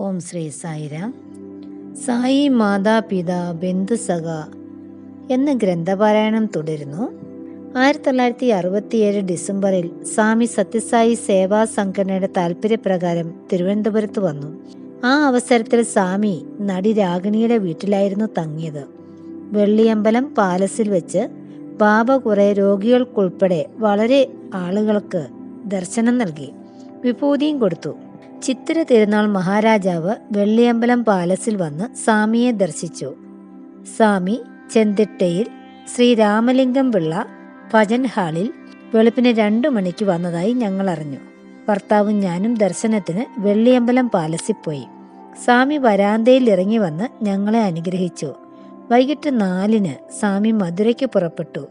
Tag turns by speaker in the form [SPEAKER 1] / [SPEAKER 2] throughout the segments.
[SPEAKER 1] ഓം ശ്രീ സായിരാം. സായി മാതാപിത ബന്ധുസഖ എന്ന ഗ്രന്ഥപാരായണം തുടരുന്നു. ആയിരത്തി തൊള്ളായിരത്തി അറുപത്തിയേഴ് ഡിസംബറിൽ സ്വാമി സത്യസായി സേവാ സംഘടനയുടെ താല്പര്യപ്രകാരം തിരുവനന്തപുരത്ത് വന്നു. ആ അവസരത്തിൽ സ്വാമി നടി രാഗിണിയുടെ വീട്ടിലായിരുന്നു തങ്ങിയത്. വെള്ളിയമ്പലം പാലസിൽ വെച്ച് ബാബ കുറെ രോഗികൾക്കുൾപ്പെടെ വളരെ ആളുകൾക്ക് ദർശനം നൽകി. വിഭൂതിയും കൊടുത്തു. ചിത്തിര തിരുനാൾ മഹാരാജാവ് വെള്ളിയമ്പലം പാലസിൽ വന്ന് സ്വാമിയെ ദർശിച്ചു. സ്വാമി ചെന്തിട്ടയിൽ ശ്രീരാമലിംഗം പിള്ള ഭജൻ ഹാളിൽ വെളുപ്പിന് രണ്ടു മണിക്ക് വന്നതായി ഞങ്ങൾ അറിഞ്ഞു ഭർത്താവും ഞാനും ദർശനത്തിന് വെള്ളിയമ്പലം പാലസിൽ പോയി. സ്വാമി വരാന്തയിൽ ഇറങ്ങി വന്ന് ഞങ്ങളെ അനുഗ്രഹിച്ചു. വൈകിട്ട് നാലിന് സ്വാമി മധുരയ്ക്ക് പുറപ്പെട്ടു.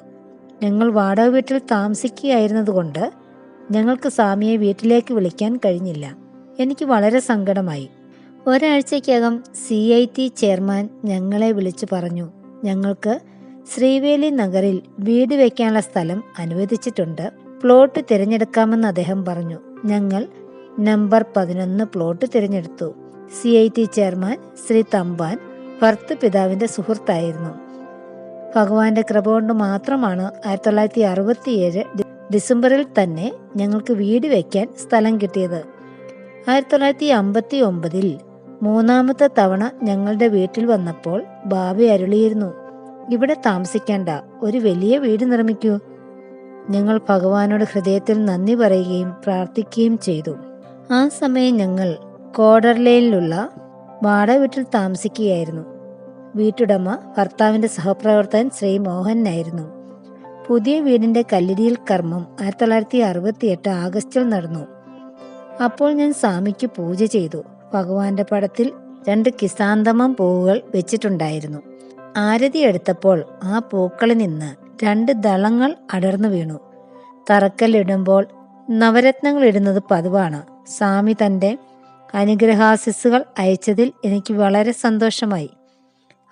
[SPEAKER 1] ഞങ്ങൾ വാടക വീട്ടിൽ താമസിക്കുകയായിരുന്നതുകൊണ്ട് ഞങ്ങൾക്ക് സ്വാമിയെ വീട്ടിലേക്ക് വിളിക്കാൻ കഴിഞ്ഞില്ല. എനിക്ക് വളരെ സങ്കടമായി. ഒരാഴ്ചയ്ക്കകം സി ഐ ടി ചെയർമാൻ ഞങ്ങളെ വിളിച്ചു പറഞ്ഞു. ഞങ്ങൾക്ക് ശ്രീവേലി നഗറിൽ വീട് വയ്ക്കാനുള്ള സ്ഥലം അനുവദിച്ചിട്ടുണ്ട്. പ്ലോട്ട് തിരഞ്ഞെടുക്കാമെന്ന് അദ്ദേഹം പറഞ്ഞു. ഞങ്ങൾ നമ്പർ പതിനൊന്ന് പ്ലോട്ട് തിരഞ്ഞെടുത്തു. C I T chairman Shri Thampan ഭർത്ത് പിതാവിന്റെ സുഹൃത്തായിരുന്നു. ഭഗവാന്റെ കൃപ കൊണ്ട് മാത്രമാണ് ആയിരത്തി തൊള്ളായിരത്തി അറുപത്തിയേഴ് ഡിസംബറിൽ തന്നെ ഞങ്ങൾക്ക് വീട് വയ്ക്കാൻ സ്ഥലം കിട്ടിയത്. ആയിരത്തി തൊള്ളായിരത്തി അമ്പത്തി ഒമ്പതിൽ മൂന്നാമത്തെ തവണ ഞങ്ങളുടെ വീട്ടിൽ വന്നപ്പോൾ ബാബി അരുളിയിരുന്നു ഇവിടെ താമസിക്കേണ്ട ഒരു വലിയ വീട് നിർമ്മിക്കൂ. ഞങ്ങൾ ഭഗവാനോട് ഹൃദയത്തിൽ നന്ദി പറയുകയും പ്രാർത്ഥിക്കുകയും ചെയ്തു. ആ സമയം ഞങ്ങൾ കോഡർലേനിലുള്ള വാടക വീട്ടിൽ താമസിക്കുകയായിരുന്നു. വീട്ടുടമ ഭർത്താവിന്റെ സഹപ്രവർത്തകൻ ശ്രീ മോഹനായിരുന്നു പുതിയ വീടിന്റെ കല്ലിടിയിൽ കർമ്മം ആയിരത്തി തൊള്ളായിരത്തി അറുപത്തിയെട്ട് ആഗസ്റ്റിൽ നടന്നു. അപ്പോൾ ഞാൻ സ്വാമിക്ക് പൂജ ചെയ്തു. ഭഗവാന്റെ പടത്തിൽ രണ്ട് കിസാന്തമം പൂവുകൾ വെച്ചിട്ടുണ്ടായിരുന്നു. ആരതി എടുത്തപ്പോൾ ആ പൂക്കളിൽ നിന്ന് രണ്ട് ദളങ്ങൾ അടർന്നു വീണു. തറക്കല്ലിടുമ്പോൾ നവരത്നങ്ങൾ ഇടുന്നത് പതിവാണ്. സ്വാമി തന്റെ അനുഗ്രഹാശിസ്സുകൾ അയച്ചതിൽ എനിക്ക് വളരെ സന്തോഷമായി.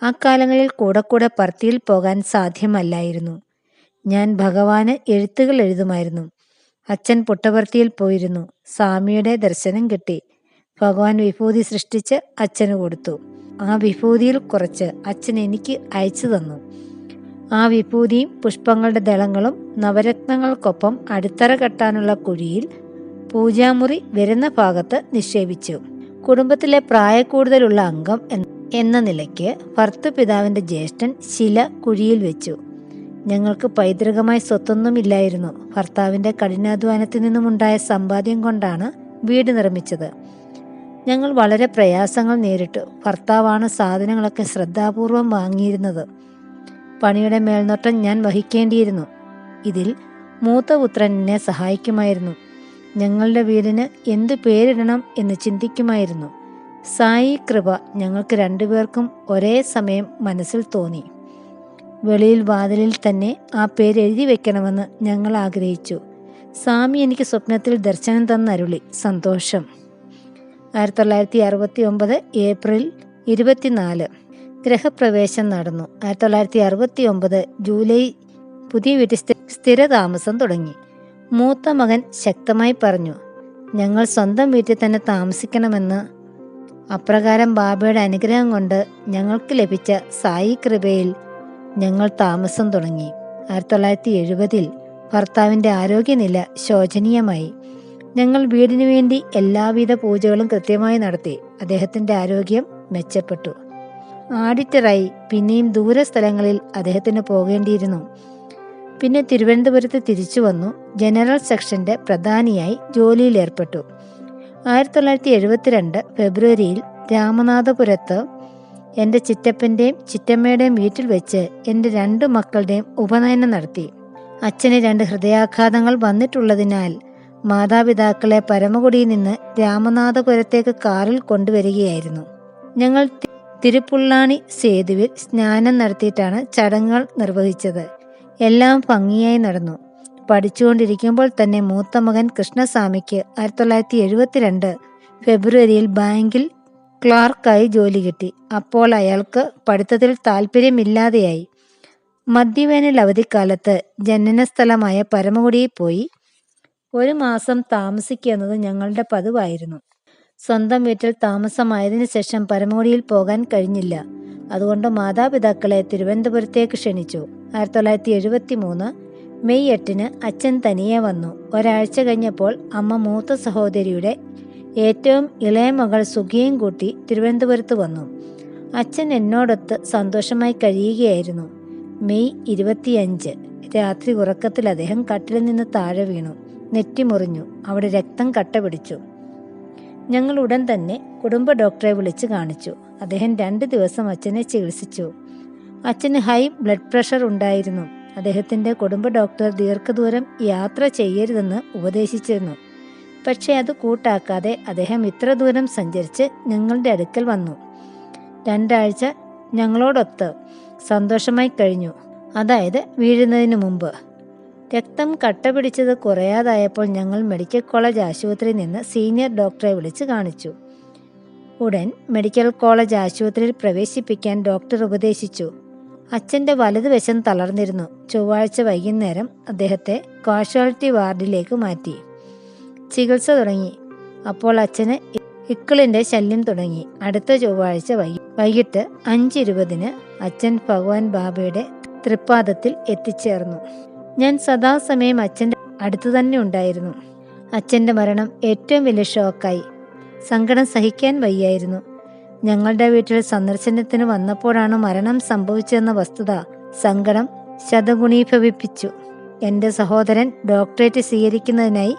[SPEAKER 1] ആ കാലങ്ങളിൽ കൂടെ കൂടെ പർത്തിയിൽ പോകാൻ സാധ്യമല്ലായിരുന്നു. ഞാൻ ഭഗവാന് എഴുത്തുകൾ എഴുതുമായിരുന്നു. അച്ഛൻ പുട്ടപർത്തിയിൽ പോയിരുന്നു. സ്വാമിയുടെ ദർശനം കിട്ടി. ഭഗവാൻ വിഭൂതി സൃഷ്ടിച്ച് അച്ഛന് കൊടുത്തു. ആ വിഭൂതിയിൽ കുറച്ച് അച്ഛൻ എനിക്ക് അയച്ചു തന്നു. ആ വിഭൂതിയും പുഷ്പങ്ങളുടെ ദളങ്ങളും നവരത്നങ്ങൾക്കൊപ്പം അടിത്തറ കെട്ടാനുള്ള കുഴിയിൽ പൂജാമുറി വരുന്ന ഭാഗത്ത് നിക്ഷേപിച്ചു. കുടുംബത്തിലെ പ്രായക്കൂടുതലുള്ള അംഗം എന്ന നിലയ്ക്ക് ഭർത്തൃപിതാവിന്റെ ജ്യേഷ്ഠൻ ശില കുഴിയിൽ വെച്ചു. ഞങ്ങൾക്ക് പൈതൃകമായി സ്വത്തൊന്നുമില്ലായിരുന്നു. ഭർത്താവിന്റെ കഠിനാധ്വാനത്തിൽ നിന്നുമുണ്ടായ സമ്പാദ്യം കൊണ്ടാണ് വീട് നിർമ്മിച്ചത്. ഞങ്ങൾ വളരെ പ്രയാസങ്ങൾ നേരിട്ടു. ഭർത്താവാണ് സാധനങ്ങളൊക്കെ ശ്രദ്ധാപൂർവം വാങ്ങിയിരുന്നത്. പണിയുടെ മേൽനോട്ടം ഞാൻ വഹിക്കേണ്ടിയിരുന്നു. ഇതിൽ മൂത്ത പുത്രൻ എന്നെ സഹായിക്കുമായിരുന്നു. ഞങ്ങളുടെ വീടിന് എന്തു പേരിടണം എന്ന് ചിന്തിക്കുമായിരുന്നു. സായി കൃപ ഞങ്ങൾക്ക് രണ്ടുപേർക്കും ഒരേ സമയം മനസ്സിൽ തോന്നി. വെളിയിൽ വാതിലിൽ തന്നെ ആ പേര് എഴുതി വെക്കണമെന്ന് ഞങ്ങൾ ആഗ്രഹിച്ചു. സ്വാമി എനിക്ക് സ്വപ്നത്തിൽ ദർശനം തന്നരുളി. സന്തോഷം. ആയിരത്തി തൊള്ളായിരത്തി അറുപത്തി ഒമ്പത് ഏപ്രിൽ ഇരുപത്തിനാല് ഗ്രഹപ്രവേശം നടന്നു. ആയിരത്തി തൊള്ളായിരത്തി അറുപത്തി ഒമ്പത് ജൂലൈ പുതിയ വീട്ടിൽ സ്ഥിരതാമസം തുടങ്ങി. മൂത്ത മകൻ ശക്തമായി പറഞ്ഞു ഞങ്ങൾ സ്വന്തം വീട്ടിൽ തന്നെ താമസിക്കണമെന്ന്. അപ്രകാരം ബാബയുടെ അനുഗ്രഹം കൊണ്ട് ഞങ്ങൾക്ക് ലഭിച്ച സായി കൃപയിൽ ഞങ്ങൾ താമസം തുടങ്ങി. ആയിരത്തി തൊള്ളായിരത്തി എഴുപതിൽ ഭർത്താവിന്റെ ആരോഗ്യനില ശോചനീയമായി. ഞങ്ങൾ വീടിനു വേണ്ടി എല്ലാവിധ പൂജകളും കൃത്യമായി നടത്തി. അദ്ദേഹത്തിന്റെ ആരോഗ്യം മെച്ചപ്പെട്ടു. ആഡിറ്ററായി പിന്നെയും ദൂര സ്ഥലങ്ങളിൽ അദ്ദേഹത്തിന് പോകേണ്ടിയിരുന്നു. പിന്നെ തിരുവനന്തപുരത്ത് തിരിച്ചു വന്നു. ജനറൽ സെക്ഷന്റെ പ്രധാനിയായി ജോലിയിലേർപ്പെട്ടു ആയിരത്തി തൊള്ളായിരത്തി എഴുപത്തിരണ്ട് ഫെബ്രുവരിയിൽ രാമനാഥപുരത്ത് എന്റെ ചിറ്റപ്പന്റെയും ചിറ്റമ്മയുടെയും വീട്ടിൽ വെച്ച് എന്റെ രണ്ടു മക്കളുടെയും ഉപനയനം നടത്തി. അച്ഛന് രണ്ട് ഹൃദയാഘാതങ്ങൾ വന്നിട്ടുള്ളതിനാൽ മാതാപിതാക്കളെ പരമകുടിയിൽ നിന്ന് രാമനാഥപുരത്തേക്ക് കാറിൽ കൊണ്ടുവരികയായിരുന്നു. ഞങ്ങൾ തിരുപ്പുള്ളാണി സേതുവിൽ സ്നാനം നടത്തിയിട്ടാണ് ചടങ്ങുകൾ നിർവഹിച്ചത്. എല്ലാം ഭംഗിയായി നടന്നു. പഠിച്ചുകൊണ്ടിരിക്കുമ്പോൾ തന്നെ മൂത്ത മകൻ കൃഷ്ണസ്വാമിക്ക് ആയിരത്തി തൊള്ളായിരത്തി എഴുപത്തിരണ്ട് ഫെബ്രുവരിയിൽ ബാങ്കിൽ ക്ലാർക്കായി ജോലി കിട്ടി. അപ്പോൾ അയാൾക്ക് പഠിത്തത്തിൽ താല്പര്യമില്ലാതെയായി മദ്യവേനൽ അവധിക്കാലത്ത് ജനനസ്ഥലമായ പരമകുടിയിൽ പോയി. ഒരു മാസം താമസിക്കുന്നത് ഞങ്ങളുടെ പതിവായിരുന്നു. സ്വന്തം വീട്ടിൽ താമസമായതിനു ശേഷം പരമകുടിയിൽ പോകാൻ കഴിഞ്ഞില്ല. അതുകൊണ്ട് മാതാപിതാക്കളെ തിരുവനന്തപുരത്തേക്ക് ക്ഷണിച്ചു. ആയിരത്തി തൊള്ളായിരത്തി എഴുപത്തി മൂന്ന് മെയ് എട്ടിന് അച്ഛൻ തനിയെ വന്നു. ഒരാഴ്ച കഴിഞ്ഞപ്പോൾ അമ്മ മൂത്ത സഹോദരിയുടെ ഏറ്റവും ഇളയ മകൾ സുഖിയും കൂട്ടി തിരുവനന്തപുരത്ത് വന്നു. അച്ഛൻ എന്നോടൊത്ത് സന്തോഷമായി കഴിയുകയായിരുന്നു. മെയ് ഇരുപത്തിയഞ്ച്. രാത്രി ഉറക്കത്തിൽ അദ്ദേഹം കട്ടിലിൽ നിന്ന് താഴെ വീണു. നെറ്റിമുറിഞ്ഞു അവിടെ രക്തം കട്ട പിടിച്ചു. ഞങ്ങൾ ഉടൻ തന്നെ കുടുംബ ഡോക്ടറെ വിളിച്ച് കാണിച്ചു. അദ്ദേഹം രണ്ട് ദിവസം അച്ഛനെ ചികിത്സിച്ചു. അച്ഛന് ഹൈ ബ്ലഡ് പ്രഷർ ഉണ്ടായിരുന്നു. അദ്ദേഹത്തിന്റെ കുടുംബ ഡോക്ടർ ദീർഘദൂരം യാത്ര ചെയ്യരുതെന്ന് ഉപദേശിച്ചിരുന്നു. പക്ഷേ അത് കൂട്ടാക്കാതെ അദ്ദേഹം ഇത്ര ദൂരം സഞ്ചരിച്ച് ഞങ്ങളുടെ അടുക്കൽ വന്നു. രണ്ടാഴ്ച ഞങ്ങളോടൊത്ത് സന്തോഷമായി കഴിഞ്ഞു. അതായത് വീഴുന്നതിന് മുമ്പ്. രക്തം കട്ട പിടിച്ചത് കുറയാതായപ്പോൾ ഞങ്ങൾ മെഡിക്കൽ കോളേജ് ആശുപത്രിയിൽ നിന്ന് സീനിയർ ഡോക്ടറെ വിളിച്ച് കാണിച്ചു. ഉടൻ മെഡിക്കൽ കോളേജ് ആശുപത്രിയിൽ പ്രവേശിപ്പിക്കാൻ ഡോക്ടർ ഉപദേശിച്ചു. അച്ഛന്റെ വലതുവശം തളർന്നിരുന്നു. ചൊവ്വാഴ്ച വൈകുന്നേരം അദ്ദേഹത്തെ കാഷ്വാലിറ്റി വാർഡിലേക്ക് മാറ്റി. ചികിത്സ തുടങ്ങി. അപ്പോൾ അച്ഛന് ഇക്കിളിന്റെ ശല്യം തുടങ്ങി. അടുത്ത ചൊവ്വാഴ്ച വൈകി വൈകിട്ട് അഞ്ചിരുപതിന് അച്ഛൻ ഭഗവാൻ ബാബയുടെ തൃപ്പാദത്തിൽ എത്തിച്ചേർന്നു. ഞാൻ സദാസമയം അച്ഛന്റെ അടുത്തു തന്നെ ഉണ്ടായിരുന്നു. അച്ഛന്റെ മരണം ഏറ്റവും വലിയ ഷോക്കായി. സങ്കടം സഹിക്കാൻ വയ്യായിരുന്നു. ഞങ്ങളുടെ വീട്ടിൽ സന്ദർശനത്തിന് വന്നപ്പോഴാണ് മരണം സംഭവിച്ചതെന്ന വസ്തുത സങ്കടം ശതഗുണീഭവിപ്പിച്ചു. എന്റെ സഹോദരൻ ഡോക്ടറേറ്റ് സ്വീകരിക്കുന്നതിനായി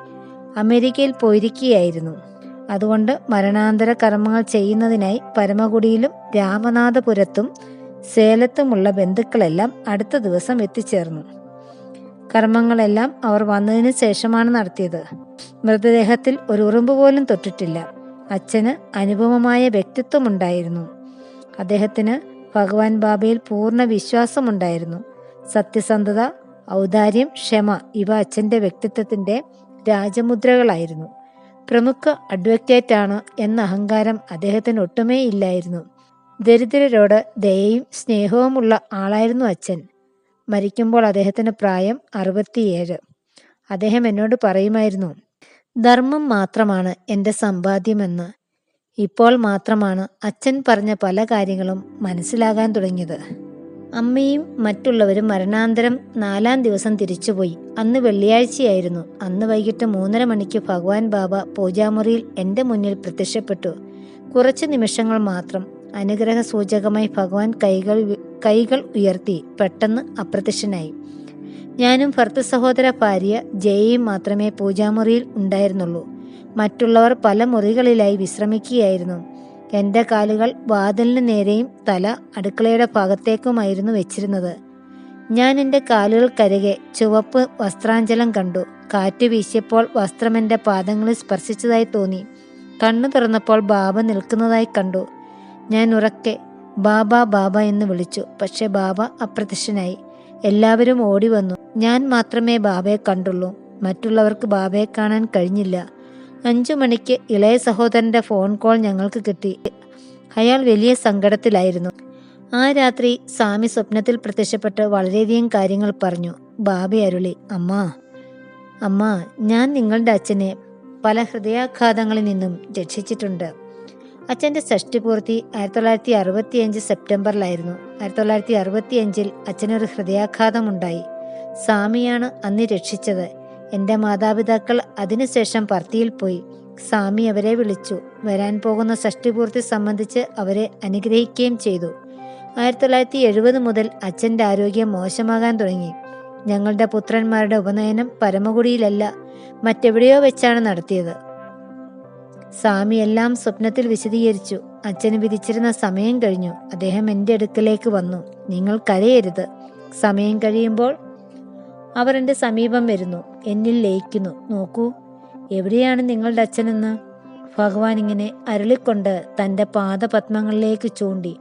[SPEAKER 1] അമേരിക്കയിൽ പോയിരിക്കുകയായിരുന്നു. അതുകൊണ്ട് മരണാന്തര കർമ്മങ്ങൾ ചെയ്യുന്നതിനായി പരമകുടിയിലും രാമനാഥപുരത്തും സേലത്തുമുള്ള ബന്ധുക്കളെല്ലാം അടുത്ത ദിവസം എത്തിച്ചേർന്നു. കർമ്മങ്ങളെല്ലാം അവർ വന്നതിന് ശേഷമാണ് നടത്തിയത്. മൃതദേഹത്തിൽ ഒരു ഉറുമ്പ് പോലും തൊട്ടിട്ടില്ല. അച്ഛന് അനുപമമായ വ്യക്തിത്വമുണ്ടായിരുന്നു. അദ്ദേഹത്തിന് ഭഗവാൻ ബാബയിൽ പൂർണ വിശ്വാസമുണ്ടായിരുന്നു. സത്യസന്ധത ഔദാര്യം ക്ഷമ ഇവ അച്ഛന്റെ വ്യക്തിത്വത്തിന്റെ രാജമുദ്രകളായിരുന്നു. പ്രമുഖ അഡ്വക്കേറ്റാണ് എന്ന അഹങ്കാരം അദ്ദേഹത്തിന് ഒട്ടുമേ ഇല്ലായിരുന്നു. ദരിദ്രരോട് ദയയും സ്നേഹവുമുള്ള ആളായിരുന്നു അച്ഛൻ. മരിക്കുമ്പോൾ അദ്ദേഹത്തിന് പ്രായം അറുപത്തിയേഴ്. അദ്ദേഹം എന്നോട് പറയുമായിരുന്നു ധർമ്മം മാത്രമാണ് എന്റെ സമ്പാദ്യമെന്ന്. ഇപ്പോൾ മാത്രമാണ് അച്ഛൻ പറഞ്ഞ പല കാര്യങ്ങളും മനസ്സിലാകാൻ തുടങ്ങിയത്. അമ്മയും മറ്റുള്ളവരും മരണാന്തരം നാലാം ദിവസം തിരിച്ചുപോയി. അന്ന് വെള്ളിയാഴ്ചയായിരുന്നു. അന്ന് വൈകിട്ട് മൂന്നര മണിക്ക് ഭഗവാൻ ബാബ പൂജാമുറിയിൽ എന്റെ മുന്നിൽ പ്രത്യക്ഷപ്പെട്ടു. കുറച്ച് നിമിഷങ്ങൾ മാത്രം അനുഗ്രഹ സൂചകമായി ഭഗവാൻ കൈകൾ കൈകൾ ഉയർത്തി പെട്ടെന്ന് അപ്രത്യക്ഷനായി. ഞാനും ഭർത്ത സഹോദര ഭാര്യ ജയയും മാത്രമേ പൂജാമുറിയിൽ ഉണ്ടായിരുന്നുള്ളൂ. മറ്റുള്ളവർ പല മുറികളിലായി വിശ്രമിക്കുകയായിരുന്നു. എന്റെ കാലുകൾ വാതിലിന് നേരെയും തല അടുക്കളയുടെ ഭാഗത്തേക്കുമായിരുന്നു വെച്ചിരുന്നത്. ഞാൻ എന്റെ കാലുകൾക്കരികെ ചുവപ്പ് വസ്ത്രാഞ്ചലം കണ്ടു. കാറ്റ് വീശിയപ്പോൾ വസ്ത്രം എന്റെ പാദങ്ങളിൽ സ്പർശിച്ചതായി തോന്നി. കണ്ണു തുറന്നപ്പോൾ ബാബ നിൽക്കുന്നതായി കണ്ടു. ഞാൻ ഉറക്കെ ബാബ ബാബ എന്ന് വിളിച്ചു. പക്ഷെ ബാബ അപ്രത്യക്ഷനായി. എല്ലാവരും ഓടി വന്നു. ഞാൻ മാത്രമേ ബാബയെ കണ്ടുള്ളൂ. മറ്റുള്ളവർക്ക് ബാബയെ കാണാൻ കഴിഞ്ഞില്ല. അഞ്ചു മണിക്ക് ഇളയ സഹോദരന്റെ ഫോൺ കോൾ ഞങ്ങൾക്ക് കിട്ടി. അയാൾ വലിയ സങ്കടത്തിലായിരുന്നു. ആ രാത്രി സ്വാമി സ്വപ്നത്തിൽ പ്രത്യക്ഷപ്പെട്ട് വളരെയധികം കാര്യങ്ങൾ പറഞ്ഞു. ബാബി അരുളി അമ്മ അമ്മ ഞാൻ നിങ്ങളുടെ അച്ഛനെ പല ഹൃദയാഘാതങ്ങളിൽ നിന്നും രക്ഷിച്ചിട്ടുണ്ട്. അച്ഛന്റെ ഷഷ്ടിപൂർത്തി ആയിരത്തി തൊള്ളായിരത്തി അറുപത്തി അഞ്ച് സെപ്റ്റംബറിലായിരുന്നു. ആയിരത്തി തൊള്ളായിരത്തി അറുപത്തി അഞ്ചിൽ അച്ഛനൊരു ഹൃദയാഘാതമുണ്ടായി. സ്വാമിയാണ് അന്ന് രക്ഷിച്ചത്. എന്റെ മാതാപിതാക്കൾ അതിനുശേഷം പർത്തിയിൽ പോയി. സ്വാമി അവരെ വിളിച്ചു. വരാൻ പോകുന്ന ഷഷ്ടിപൂർത്തി സംബന്ധിച്ച് അവരെ അനുഗ്രഹിക്കുകയും ചെയ്തു. ആയിരത്തി തൊള്ളായിരത്തി എഴുപത് മുതൽ അച്ഛന്റെ ആരോഗ്യം മോശമാകാൻ തുടങ്ങി. ഞങ്ങളുടെ പുത്രന്മാരുടെ ഉപനയനം പരമകുടിയിലല്ല മറ്റെവിടെയോ വെച്ചാണ് നടത്തിയത്. സ്വാമി എല്ലാം സ്വപ്നത്തിൽ വിശദീകരിച്ചു. അച്ഛന് വിധിച്ചിരുന്ന സമയം കഴിഞ്ഞു. അദ്ദേഹം എന്റെ അടുക്കലേക്ക് വന്നു. നിങ്ങൾ കരയരുത്. സമയം കഴിയുമ്പോൾ അവർ എന്റെ സമീപം വരുന്നു. എന്നിൽ ലയിക്കുന്നു. നോക്കൂ എവിടെയാണ് നിങ്ങളുടെ അച്ഛനെന്ന്? ഭഗവാൻ ഇങ്ങനെ അരുളിക്കൊണ്ട് തന്റെ പാദപത്മങ്ങളിലേക്ക് ചൂണ്ടി.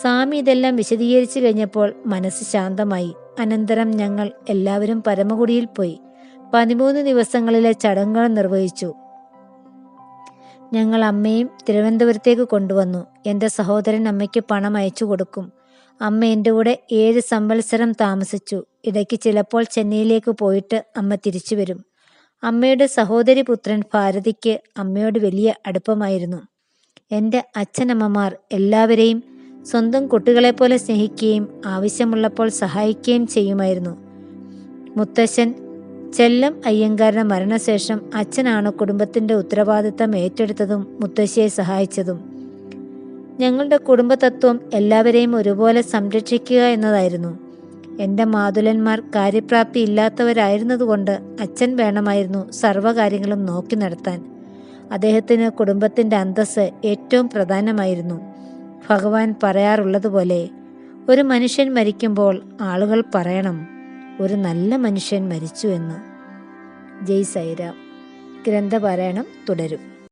[SPEAKER 1] സ്വാമി ഇതെല്ലാം വിശദീകരിച്ചു കഴിഞ്ഞപ്പോൾ മനസ്സ് ശാന്തമായി. അനന്തരം ഞങ്ങൾ എല്ലാവരും പരമകുടിയിൽ പോയി. പതിമൂന്ന് ദിവസങ്ങളിലെ ചടങ്ങുകൾ നിർവഹിച്ചു. ഞങ്ങൾ അമ്മയും തിരുവനന്തപുരത്തേക്ക് കൊണ്ടുവന്നു. എന്റെ സഹോദരൻ അമ്മയ്ക്ക് പണം അയച്ചു കൊടുക്കും. അമ്മ എന്റെ കൂടെ ഏഴ് സംവത്സരം താമസിച്ചു. ഇടയ്ക്ക് ചിലപ്പോൾ ചെന്നൈയിലേക്ക് പോയിട്ട് അമ്മ തിരിച്ചു വരും. അമ്മയുടെ സഹോദരി പുത്രൻ ഭാരതിക്ക് അമ്മയോട് വലിയ അടുപ്പമായിരുന്നു. എന്റെ അച്ഛനമ്മമാർ എല്ലാവരെയും സ്വന്തം കുട്ടികളെ പോലെ സ്നേഹിക്കുകയും ആവശ്യമുള്ളപ്പോൾ സഹായിക്കുകയും ചെയ്യുമായിരുന്നു. മുത്തശ്ശൻ ചെല്ലം അയ്യങ്കാരുടെ മരണശേഷം അച്ഛനാണ് കുടുംബത്തിന്റെ ഉത്തരവാദിത്തം ഏറ്റെടുത്തതും മുത്തശ്ശിയെ സഹായിച്ചതും. ഞങ്ങളുടെ കുടുംബതത്വം എല്ലാവരെയും ഒരുപോലെ സംരക്ഷിക്കുക എന്നതായിരുന്നു. എന്റെ മാതുലന്മാർ കാര്യപ്രാപ്തി ഇല്ലാത്തവരായിരുന്നതുകൊണ്ട് അച്ഛൻ വേണമായിരുന്നു സർവകാര്യങ്ങളും നോക്കി നടത്താൻ. അദ്ദേഹത്തിന് കുടുംബത്തിന്റെ അന്തസ്സ് ഏറ്റവും പ്രധാനമായിരുന്നു. ഭഗവാൻ പറയാറുള്ളതുപോലെ ഒരു മനുഷ്യൻ മരിക്കുമ്പോൾ ആളുകൾ പറയണം ഒരു നല്ല മനുഷ്യൻ മരിച്ചു എന്ന്. ജയ് സൈറാം ഗ്രന്ഥപാരായണം തുടരും.